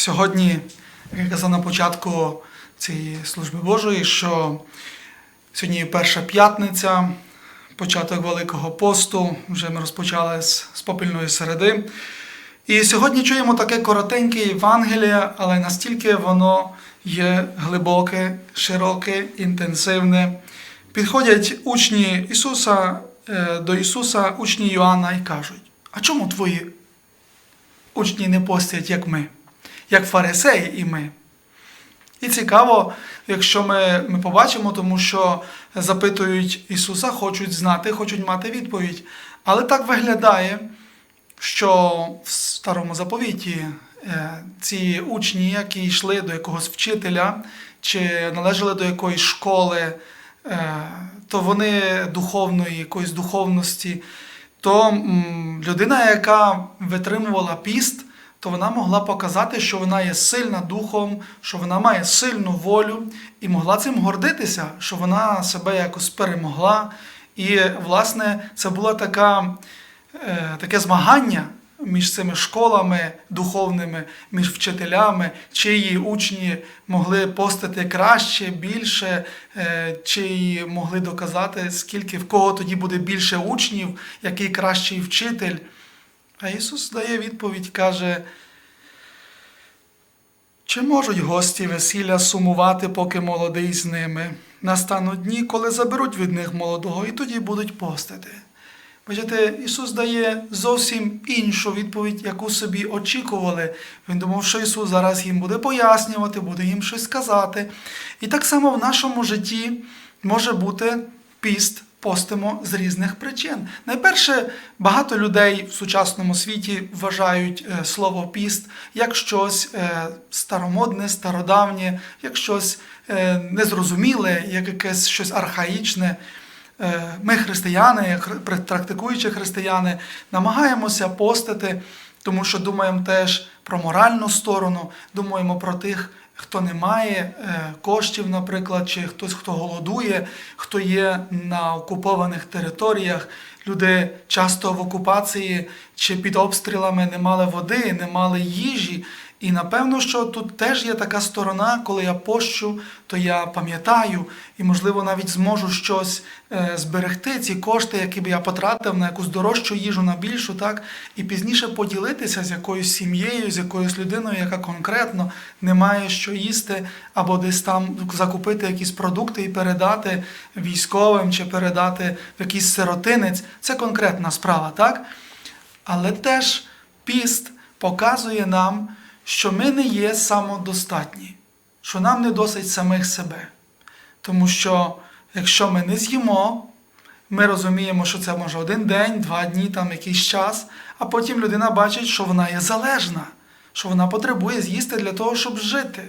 Сьогодні, як я казав на початку цієї служби Божої, що сьогодні перша п'ятниця, початок Великого посту, вже ми розпочали з, з попільної середи. І сьогодні чуємо таке коротеньке Євангеліє, але настільки воно є глибоке, широке, інтенсивне. Підходять учні Ісуса е, до Ісуса, учні Йоанна, і кажуть: А чому твої учні не постять, як ми, як фарисеї і ми? І цікаво, якщо ми, ми побачимо, тому що запитують Ісуса, хочуть знати, хочуть мати відповідь. Але так виглядає, що в старому заповіті е, ці учні, які йшли до якогось вчителя чи належали до якоїсь школи, е, то вони духовної, якоїсь духовності, то людина, яка витримувала піст, то вона могла показати, що вона є сильна духом, що вона має сильну волю і могла цим гордитися, що вона себе якось перемогла. І, власне, це була така, е, таке змагання між цими школами духовними, між вчителями, чиї учні могли постати краще, більше, е, чиї могли доказати, скільки в кого тоді буде більше учнів, який кращий вчитель. А Ісус дає відповідь, каже, чи можуть гості весілля сумувати, поки молодий з ними? Настануть дні, коли заберуть від них молодого, і тоді будуть постити. Бачите, Ісус дає зовсім іншу відповідь, яку собі очікували. Він думав, що Ісус зараз їм буде пояснювати, буде їм щось сказати. І так само в нашому житті може бути піст, постимо з різних причин. Найперше, багато людей в сучасному світі вважають е, слово піст як щось е, старомодне, стародавнє, як щось е, незрозуміле, як якесь щось архаїчне. Ми, християни, хр- практикуючі християни, намагаємося постити, тому що думаємо теж про моральну сторону, думаємо про тих, хто не має е, коштів, наприклад, чи хтось, хто голодує, хто є на окупованих територіях. Люди часто в окупації чи під обстрілами не мали води, не мали їжі. І напевно, що тут теж є така сторона, коли я пощу, то я пам'ятаю і, можливо, навіть зможу щось е, зберегти, ці кошти, які б я потратив на якусь дорожчу їжу, на більшу, так, і пізніше поділитися з якоюсь сім'єю, з якоюсь людиною, яка конкретно не має що їсти, або десь там закупити якісь продукти і передати військовим чи передати в якийсь сиротинець. Це конкретна справа, так? Але теж піст показує нам, що ми не є самодостатні, що нам не досить самих себе. Тому що якщо ми не з'їмо, ми розуміємо, що це може один день, два дні, там якийсь час, а потім людина бачить, що вона є залежна, що вона потребує з'їсти для того, щоб жити.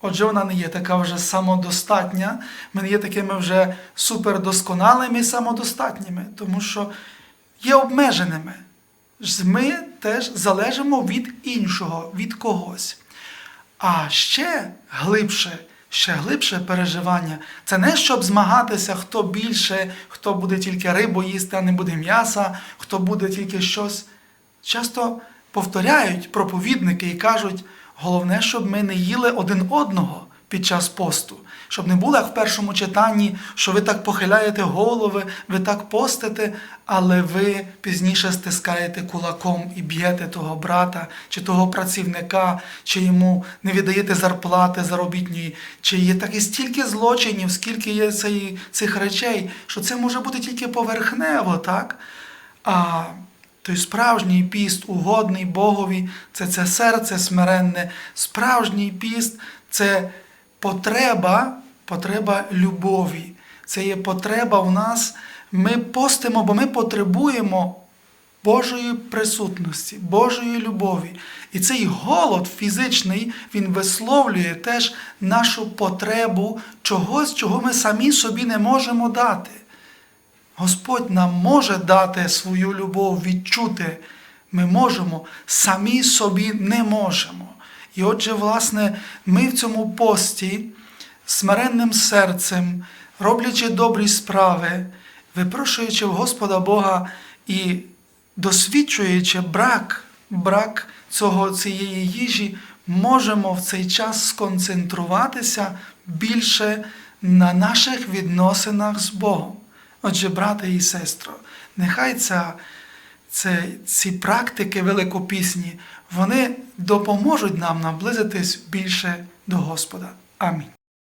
Отже, вона не є така вже самодостатня, ми не є такими вже супердосконалими самодостатніми, тому що є обмеженими. Ми теж залежимо від іншого, від когось. А ще глибше, ще глибше переживання це не щоб змагатися, хто більше, хто буде тільки рибу їсти, а не буде м'яса, хто буде тільки щось. Часто повторяють проповідники і кажуть, головне, щоб ми не їли один одного під час посту, щоб не було як в першому читанні, що ви так похиляєте голови, ви так постите, але ви пізніше стискаєте кулаком і б'єте того брата чи того працівника, чи йому не віддаєте зарплати заробітної, чи є таки стільки злочинів, скільки є цієї- цих речей, що це може бути тільки поверхнево, так? А той справжній піст, угодний Богові, це це серце смиренне. Справжній піст це потреба, потреба любові. Це є потреба в нас. Ми постимо, бо ми потребуємо Божої присутності, Божої любові. І цей голод фізичний, він висловлює теж нашу потребу чогось, чого ми самі собі не можемо дати. Господь нам може дати свою любов, відчути. Ми можемо, самі собі не можемо. І отже, власне, ми в цьому пості смиренним серцем, роблячи добрі справи, випрошуючи в Господа Бога і досвідчуючи брак, брак цього, цієї їжі, можемо в цей час сконцентруватися більше на наших відносинах з Богом. Отже, брате і сестро, нехай ця, це, ці практики великопісні, вони допоможуть нам наблизитись більше до Господа. Амінь.